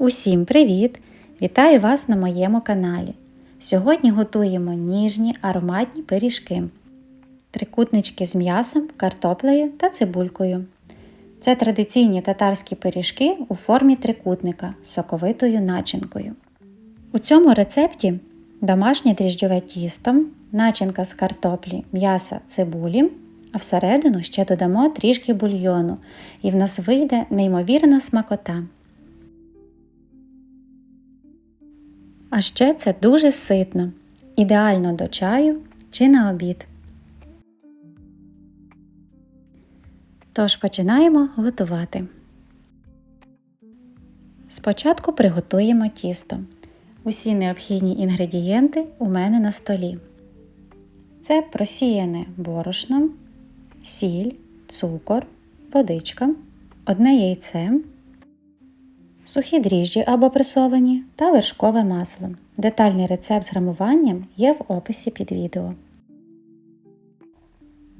Усім привіт! Вітаю вас на моєму каналі. Сьогодні готуємо ніжні ароматні пиріжки, трикутнички з м'ясом, картоплею та цибулькою. Це традиційні татарські пиріжки у формі трикутника з соковитою начинкою. У цьому рецепті домашнє дріжджове тісто, начинка з картоплі, м'яса, цибулі, а всередину ще додамо трішки бульйону, і в нас вийде неймовірна смакота. А ще це дуже ситно, ідеально до чаю чи на обід. Тож починаємо готувати. Спочатку приготуємо тісто. Усі необхідні інгредієнти у мене на столі. Це просіяне борошно, сіль, цукор, водичка, одне яйце, сухі дріжджі або пресовані та вершкове масло. Детальний рецепт з грамуванням є в описі під відео.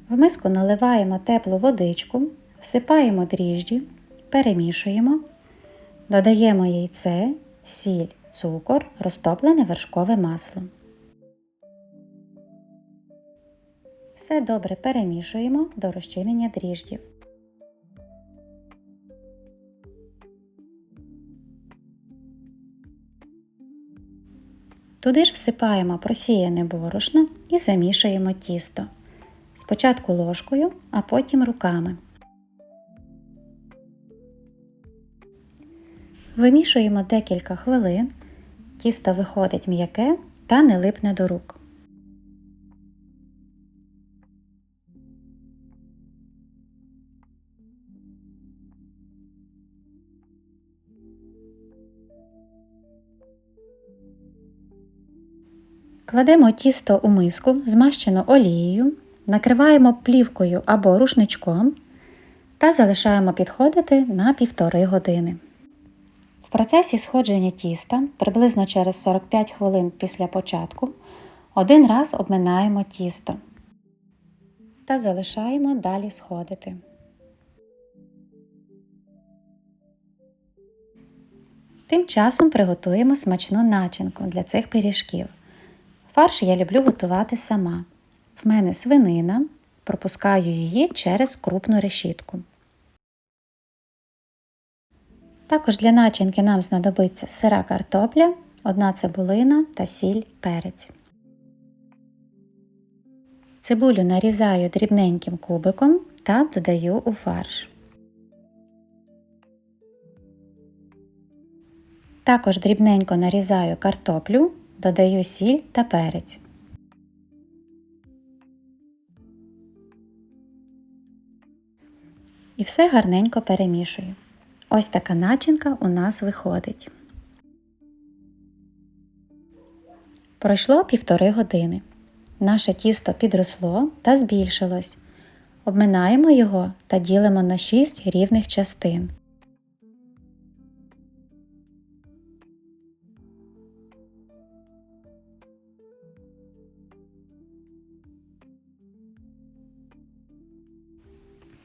В миску наливаємо теплу водичку, всипаємо дріжджі, перемішуємо, додаємо яйце, сіль, цукор, розтоплене вершкове масло. Все добре перемішуємо до розчинення дріждів. Туди ж всипаємо просіяне борошно і замішуємо тісто. Спочатку ложкою, а потім руками. Вимішуємо декілька хвилин, тісто виходить м'яке та не липне до рук. Кладемо тісто у миску, змащену олією, накриваємо плівкою або рушничком та залишаємо підходити на півтори години. В процесі сходження тіста приблизно через 45 хвилин після початку один раз обминаємо тісто та залишаємо далі сходити. Тим часом приготуємо смачну начинку для цих пиріжків. Фарш я люблю готувати сама. В мене свинина, пропускаю її через крупну решітку. Також для начинки нам знадобиться сира картопля, одна цибулина та сіль перець. Цибулю нарізаю дрібненьким кубиком та додаю у фарш. Також дрібненько нарізаю картоплю, додаю сіль та перець. І все гарненько перемішую. Ось така начинка у нас виходить. Пройшло півтори години. Наше тісто підросло та збільшилось. Обминаємо його та ділимо на 6 рівних частин.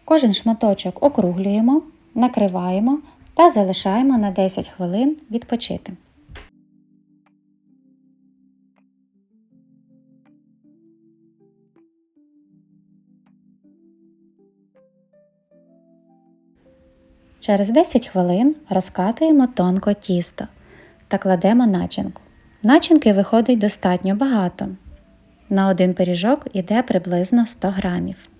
Кожен шматочок округлюємо, накриваємо та залишаємо на 10 хвилин відпочити. Через 10 хвилин розкатуємо тонко тісто та кладемо начинку. Начинки виходить достатньо багато. На один пиріжок йде приблизно 100 грамів.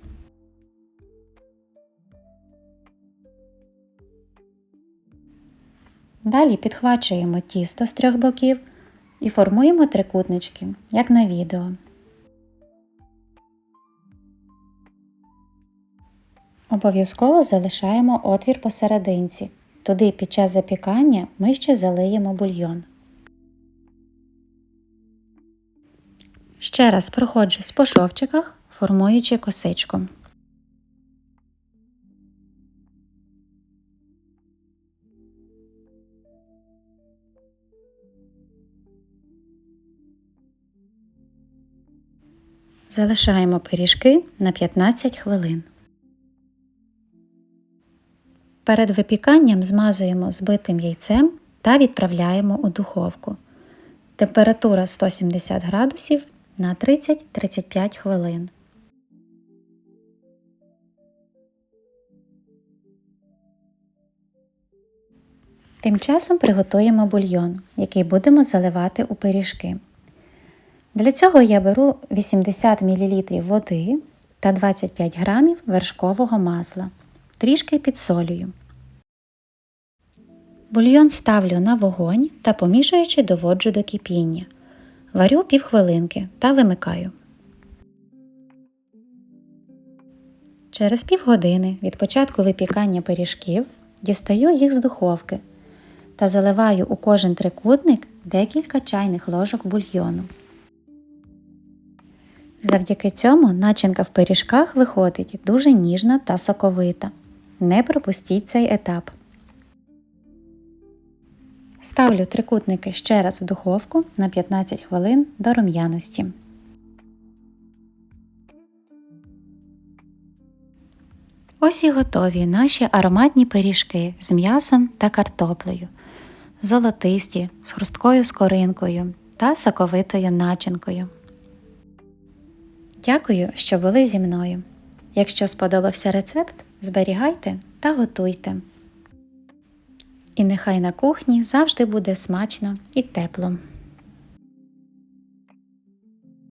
Далі підхвачуємо тісто з трьох боків і формуємо трикутнички, як на відео. Обов'язково залишаємо отвір посерединці. Туди під час запікання ми ще залиємо бульйон. Ще раз проходжусь по шовчиках, формуючи косичку. Залишаємо пиріжки на 15 хвилин. Перед випіканням змазуємо збитим яйцем та відправляємо у духовку. Температура 170 градусів на 30-35 хвилин. Тим часом приготуємо бульйон, який будемо заливати у пиріжки. Для цього я беру 80 мл води та 25 г вершкового масла. Трішки підсолюю. Бульйон ставлю на вогонь та помішуючи доводжу до кипіння. Варю півхвилинки та вимикаю. Через півгодини від початку випікання пиріжків дістаю їх з духовки та заливаю у кожен трикутник декілька чайних ложок бульйону. Завдяки цьому начинка в пиріжках виходить дуже ніжна та соковита. Не пропустіть цей етап. Ставлю трикутники ще раз в духовку на 15 хвилин до рум'яності. Ось і готові наші ароматні пиріжки з м'ясом та картоплею, золотисті, з хрусткою скоринкою та соковитою начинкою. Дякую, що були зі мною. Якщо сподобався рецепт, зберігайте та готуйте. І нехай на кухні завжди буде смачно і тепло.